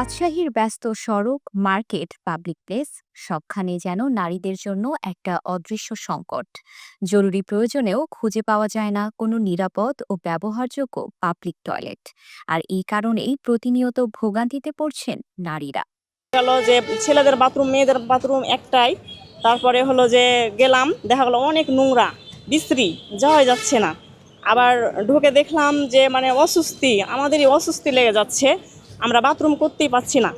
রাজশাহীর ব্যস্ত সড়ক, মার্কেট, পাবলিক প্লেস সবখানে যেন নারীদের জন্য একটা অদৃশ্য সংকট। জরুরি প্রয়োজনেও খুঁজে পাওয়া যায় না কোনো নিরাপদ ও ব্যবহারযোগ্য পাবলিক টয়লেট। আর এই কারণেই প্রতিনিয়ত ভোগান্তিতে পড়ছেন নারীরা। গেল যে ছেলেদের বাথরুম, মেয়েদের বাথরুম একটাই। তারপরে হলো যে গেলাম, দেখা গেলো অনেক নোংরা, বিশ্রী যাওয়া যাচ্ছে না। আবার ঢুকে দেখলাম যে মানে অস্বস্তি, আমাদেরই অস্বস্তি লেগে যাচ্ছে। আমরা বাথরুম করতেই পারছি না।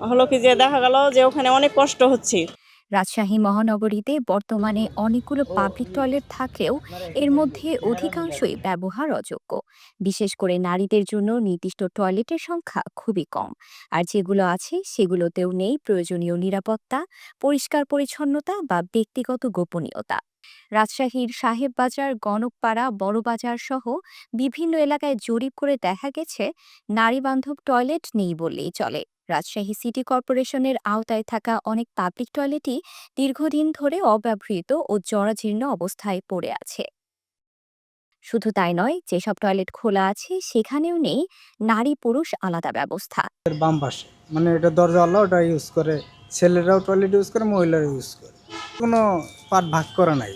হলো কি যে দেখা গেল যে ওখানে অনেক কষ্ট হচ্ছে। রাজশাহী মহানগরীতে বর্তমানে অনেকগুলো পাবলিক টয়লেট থাকলেও এর মধ্যে অধিকাংশই ব্যবহার অযোগ্য বিশেষ করে নারীদের জন্য নির্দিষ্ট টয়লেটের সংখ্যা খুবই কম। আর যেগুলো আছে সেগুলোতেও নেই প্রয়োজনীয় নিরাপত্তা, পরিষ্কার পরিচ্ছন্নতা বা ব্যক্তিগত গোপনীয়তা। রাজশাহীর সাহেববাজার, গণকপাড়া, বড়বাজার সহ বিভিন্ন এলাকায় জরিপ করে দেখা গেছে, নারীবান্ধব টয়লেট নেই বললেই চলে। রাজশাহী সিটি কর্পোরেশনের আওতায় থাকা অনেক পাবলিক টয়লেটই দীর্ঘদিন ধরে অব্যবহৃত ও জরাজীর্ণ অবস্থায় পড়ে আছে। শুধু তাই নয়, যেসব টয়লেট খোলা আছে, সেখানেও নেই নারী পুরুষ আলাদা ব্যবস্থা। বাম পাশে। মানে এটা দরজা আল্লাহ ওটা ইউজ করে। ছেলেরাও টয়লেট ইউজ করে, মহিলারাও ইউজ করে। কোনো পার্ট ভাগ করা নাই।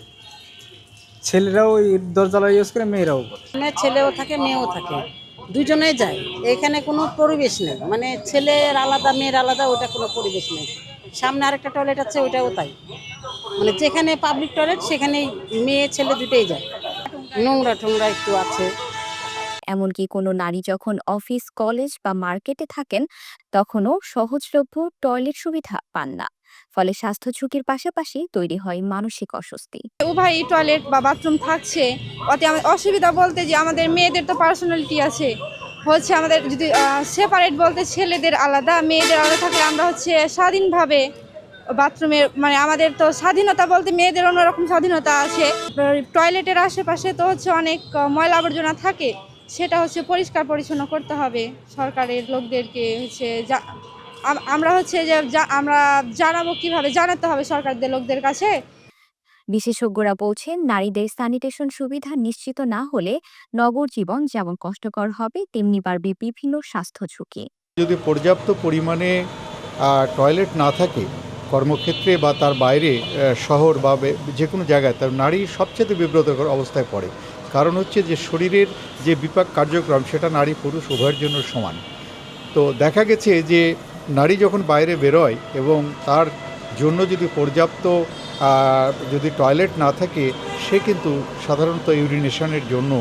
ছেলেরাও ওই দরজালা ইউজ করে মেয়েরাও করে মানে ছেলেও থাকে, মেয়েও থাকে। দুজনে যায়। এখানে কোনো পরিবেশ নেই। মানে ছেলের আলাদা, মেয়ের আলাদা ওটা কোনো পরিবেশ নেই। সামনে আরেকটা টয়লেট আছে ওটাও তাই। মানে যেখানে পাবলিক টয়লেট সেখানেই মেয়ে, ছেলে দুটোই যায়। নোংরা টোংরা একটু আছে। এমনকি কোনো নারী যখন অফিস, কলেজ বা মার্কেটে থাকেন, তখনও সহজলভ্য টয়লেট সুবিধা পান না। ফলে স্বাস্থ্য ঝুঁকির পাশাপাশি তৈরি হয় মানসিক অস্বস্তি। উভয় টয়লেট বা বাথরুম থাকছে। অতে অসুবিধা বলতে যে আমাদের মেয়েদের তো পার্সোনালিটি আছে। হচ্ছে আমাদের যদি সেপারেট বলতে ছেলেদের আলাদা, মেয়েদের আলাদা থাকলে আমরা হচ্ছে স্বাধীনভাবে বাথরুমে মানে আমাদের তো স্বাধীনতা বলতে মেয়েদের অন্যরকম স্বাধীনতা আছে। টয়লেটের আশেপাশে তো হচ্ছে অনেক ময়লা আবর্জনা থাকে। সেটা হচ্ছে পরিষ্কার পরিচ্ছন্ন করতে হবে সরকারের লোকদেরকে হচ্ছে যা- আমরা হচ্ছে যে যা- আমরা জানাব কীভাবে জানাতে হবে সরকারদের লোকদের কাছে। বিশেষজ্ঞরা বলছেন নারীদের স্যানিটেশন সুবিধা নিশ্চিত না হলে নগর জীবন যেমন কষ্টকর হবে তেমনি বাড়বে বিভিন্ন স্বাস্থ্য ঝুঁকি। যদি পর্যাপ্ত পরিমাণে টয়লেট না থাকে কর্মক্ষেত্রে বা তার বাইরে শহর বা বে- যে কোনো জায়গায় তার নারী সবচেয়ে বিব্রতকর অবস্থায় পড়ে। কারণ হচ্ছে যে শরীরের যে বিপাক কার্যক্রম, সেটা নারী পুরুষ উভয়ের জন্য সমান। তো দেখা গেছে যে নারী যখন বাইরে বেরোয় এবং তার জন্য যদি পর্যাপ্ত যদি টয়লেট না থাকে, সে কিন্তু সাধারণত ইউরিনেশনের জন্য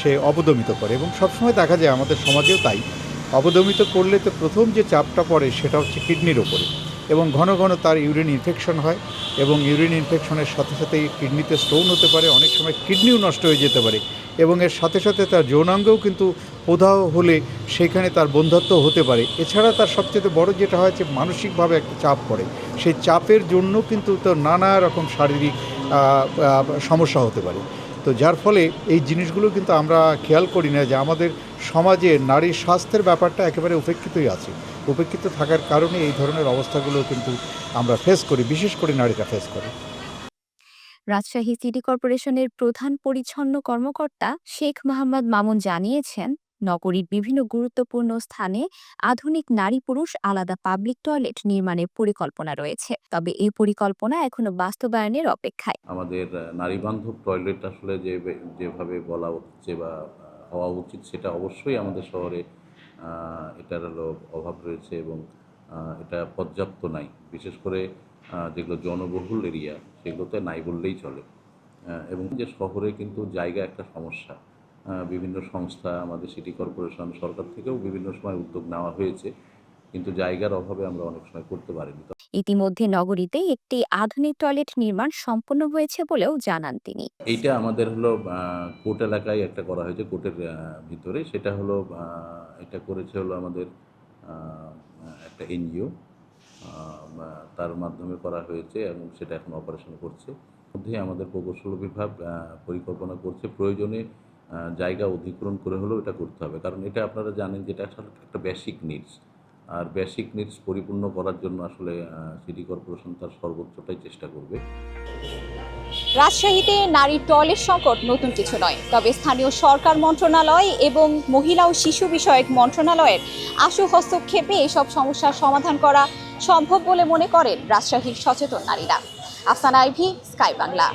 সে অবদমিত করে এবং সবসময় দেখা যায় আমাদের সমাজেও তাই। অবদমিত করলে তো প্রথম যে চাপটা পড়ে, সেটা হচ্ছে কিডনির ওপরে। এবং ঘন ঘন তার ইউরিন ইনফেকশন হয় এবং ইউরিন ইনফেকশনের সাথে সাথে কিডনিতে স্টোন হতে পারে, অনেক সময় কিডনিও নষ্ট হয়ে যেতে পারে। এবং এর সাথে সাথে তার যৌনাঙ্গও কিন্তু প্রদাহ হলে সেখানে তার বন্ধাত্ম হতে পারে। এছাড়া তার সবচেয়ে বড় যেটা হয় যে মানসিকভাবে একটা চাপ পড়ে। সেই চাপের জন্য কিন্তু তার নানা রকম শারীরিক সমস্যা হতে পারে। তো যার ফলে এই জিনিসগুলো কিন্তু আমরা খেয়াল করি না যে আমাদের সমাজে নারীর স্বাস্থ্যের ব্যাপারটা একেবারে উপেক্ষিতই আছে। উপেক্ষিত থাকার কারণে এই ধরনের অবস্থাগুলো কিন্তু আমরা ফেস করি বিশেষ করে নারীরা ফেস করে। রাজশাহী সিটি কর্পোরেশনের প্রধান পরিচ্ছন্ন কর্মকর্তা শেখ মোহাম্মদ মামুন জানিয়েছেন নগরীর বিভিন্ন গুরুত্বপূর্ণ স্থানে আধুনিক নারী পুরুষ আলাদা পাবলিক টয়লেট নির্মাণের পরিকল্পনা রয়েছে। তবে এই পরিকল্পনা এখনও বাস্তবায়নের অপেক্ষায়। আমাদের আহ, নারীবান্ধব টয়লেট আসলে যে যেভাবে বলা হচ্ছে বা হওয়া উচিত সেটা অবশ্যই আমাদের শহরে এটার হলো অভাব রয়েছে এবং এটা পর্যাপ্ত নাই। বিশেষ করে যেগুলো জনবহুল এরিয়া, সেগুলোতে নাই বললেই চলে। এবং যে শহরে কিন্তু জায়গা একটা সমস্যা। বিভিন্ন সংস্থা, আমাদের সিটি কর্পোরেশন, সরকার থেকেও বিভিন্ন সময় উদ্যোগ নেওয়া হয়েছে। কিন্তু জায়গার অভাবে আমরা অনেক সময় করতে পারিনি। ইতিমধ্যে নগরীতে একটি আধুনিক টয়লেট নির্মাণ সম্পন্ন হয়েছে বলেও জানান তিনি। এইটা আমাদের হলো কোর্ট এলাকায় একটা করা হয়েছে কোর্টের আহ, ভিতরে। সেটা হলো এটা করেছে হলো আমাদের একটা এনজিও তার মাধ্যমে করা হয়েছে এবং সেটা এখন অপারেশন করছে। মধ্যে আমাদের প্রকৌশল বিভাগ পরিকল্পনা করছে প্রয়োজনে জায়গা অধিগ্রহণ করে হলেও এটা করতে হবে। কারণ এটা আপনারা জানেন যে এটা একটা বেসিক নিডস আর বেসিক নিডস পরিপূর্ণ করার জন্য আসলে সিটি কর্পোরেশন তার সর্বোচ্চটাই চেষ্টা করবে। রাজশাহীতে নারী টয়লেট সংকট নতুন কিছু নয়, তবে স্থানীয় সরকার মন্ত্রণালয় এবং মহিলা ও শিশু বিষয়ক মন্ত্রণালয়ের আশু হস্তক্ষেপে এসব সমস্যার সমাধান করা সম্ভব বলে মনে করেন রাজশাহীর সচেতন নারীরা। আফসানা আইভি, স্কাই বাংলা।